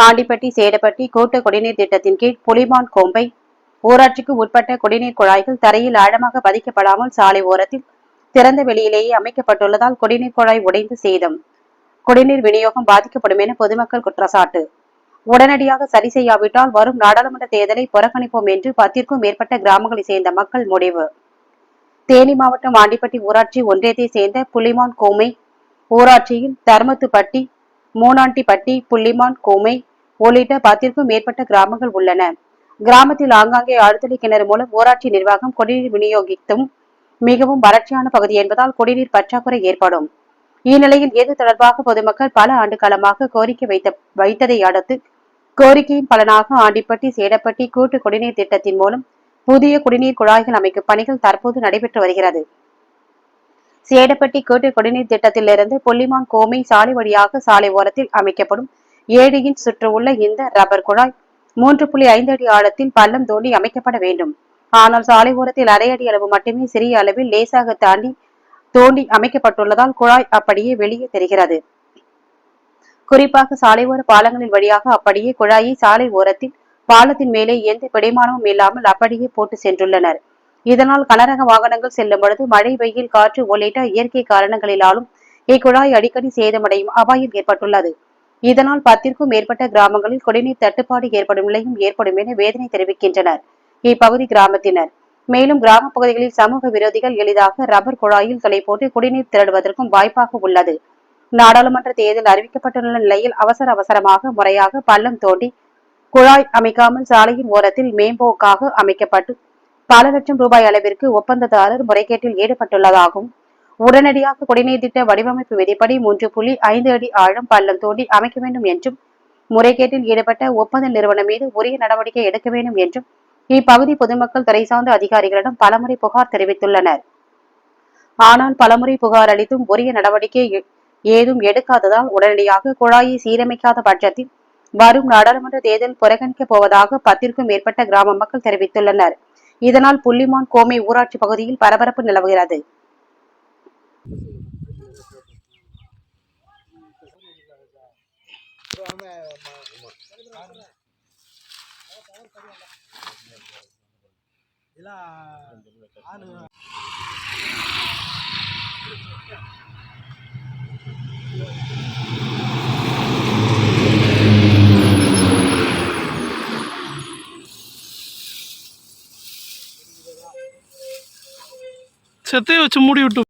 ஆண்டிப்பட்டி சேடப்பட்டி கூட்ட குடிநீர் திட்டத்தின் கீழ் புலிமான் கோம்பை. ஊராட்சிக்கு உட்பட்ட குடிநீர் குழாய்கள் தரையில் ஆழமாக பதிக்கப்படாமல் சாலை ஓரத்தில் திறந்த வெளியிலேயே அமைக்கப்பட்டுள்ளதால் குடிநீர் குழாய் உடைந்து சேதம். குடிநீர் விநியோகம் பாதிக்கப்படும் என பொதுமக்கள் குற்றச்சாட்டு. உடனடியாக சரி செய்யாவிட்டால் வரும் நாடாளுமன்ற தேர்தலை புறக்கணிப்போம் என்று பத்திற்கும் மேற்பட்ட கிராமங்களைச் சேர்ந்த மக்கள் முடிவு. தேனி மாவட்டம் ஆண்டிப்பட்டி ஊராட்சி ஒன்றியத்தை சேர்ந்த புலிமான் கோமை ஊராட்சியில் தர்மத்துப்பட்டி மூனாண்டிப்பட்டி புள்ளிமான் கோமை உள்ளிட்ட பத்திற்கும் மேற்பட்ட கிராமங்கள் உள்ளன. கிராமத்தில் ஆங்காங்கே ஆழ்துளை கிணறு மூலம் ஊராட்சி நிர்வாகம் குடிநீர் விநியோகித்தும் மிகவும் வறட்சியான பகுதி என்பதால் குடிநீர் பற்றாக்குறை ஏற்படும். இந்நிலையில் இது தொடர்பாக பொதுமக்கள் பல ஆண்டு காலமாக கோரிக்கை வைத்த வைத்ததை அடுத்து கோரிக்கையின் பலனாக ஆண்டிப்பட்டி சேடப்பட்டி கூட்டு குடிநீர் திட்டத்தின் மூலம் புதிய குடிநீர் குழாய்கள் அமைக்கும் பணிகள் தற்போது நடைபெற்று வருகிறது. சேடப்பட்டி கூட்டு குடிநீர் திட்டத்திலிருந்து புள்ளிமான் கோமை சாலை வழியாக சாலை ஓரத்தில் அமைக்கப்படும் ஏழு இன்ச் சுற்றுள்ள இந்த ரப்பர் குழாய் மூன்று புள்ளி ஐந்து அடி ஆழத்தில் பள்ளம் தோண்டி அமைக்கப்பட வேண்டும். ஆனால் சாலை ஓரத்தில் அரை அடி அளவு மட்டுமே சிறிய அளவில் லேசாக தாண்டி தோண்டி அமைக்கப்பட்டுள்ளதால் குழாய் அப்படியே வெளியே தெரிகிறது. குறிப்பாக சாலையோர பாலங்களின் வழியாக அப்படியே குழாயை சாலை ஓரத்தில் பாலத்தின் மேலே எந்த பிடிமானமும் இல்லாமல் அப்படியே போட்டு சென்றுள்ளனர். இதனால் கனரக வாகனங்கள் செல்லும் பொழுது மழை வெயில் காற்று உள்ளிட்ட இயற்கை காரணங்களினாலும் இக்குழாய் அடிக்கடி சேதமடையும் அபாயம் ஏற்பட்டுள்ளது. இதனால் பத்திற்கும் மேற்பட்ட கிராமங்களில் குடிநீர் தட்டுப்பாடு ஏற்படும் நிலையும் ஏற்படும் என வேதனை தெரிவிக்கின்றனர். இப்பகுதி கிராமத்தினர். மேலும் கிராம பகுதிகளில் சமூக விரோதிகள் எளிதாக ரப்பர் குழாயில் தொலை போட்டு குடிநீர் திரடுவதற்கும் வாய்ப்பாக உள்ளது. நாடாளுமன்ற தேர்தல் அறிவிக்கப்பட்டுள்ள நிலையில் அவசர அவசரமாக முறையாக பள்ளம் தோண்டி குழாய் அமைக்காமல் சாலையின் ஓரத்தில் மேம்போக்காக அமைக்கப்பட்டு பல லட்சம் ரூபாய் அளவிற்கு ஒப்பந்ததாரர் முறைகேட்டில் ஈடுபட்டுள்ளதாகவும் உடனடியாக குடிநீர் திட்ட வடிவமைப்பு விதிப்படி மூன்று புள்ளி ஐந்து அடி ஆழம் பள்ளம் தோண்டி அமைக்க வேண்டும் என்றும் முறைகேட்டில் ஈடுபட்ட ஒப்பந்த நிறுவனம் மீது உரிய நடவடிக்கை எடுக்க வேண்டும் என்றும் இப்பகுதி பொதுமக்கள் துறை சார்ந்த அதிகாரிகளிடம் பலமுறை புகார் தெரிவித்துள்ளனர். ஆனால் பலமுறை புகார் அளித்தும் உரிய நடவடிக்கை ஏதும் எடுக்காததால் உடனடியாக குழாயை சீரமைக்காத பட்சத்தில் வரும் நாடாளுமன்ற தேர்தல் புறக்கணிக்கப் போவதாக பத்திற்கும் மேற்பட்ட கிராம மக்கள் தெரிவித்துள்ளனர். இதனால் புள்ளிமான் கோமை ஊராட்சி பகுதியில் பரபரப்பு நிலவுகிறது. செத்தையை வச்சு மூடி விட்டு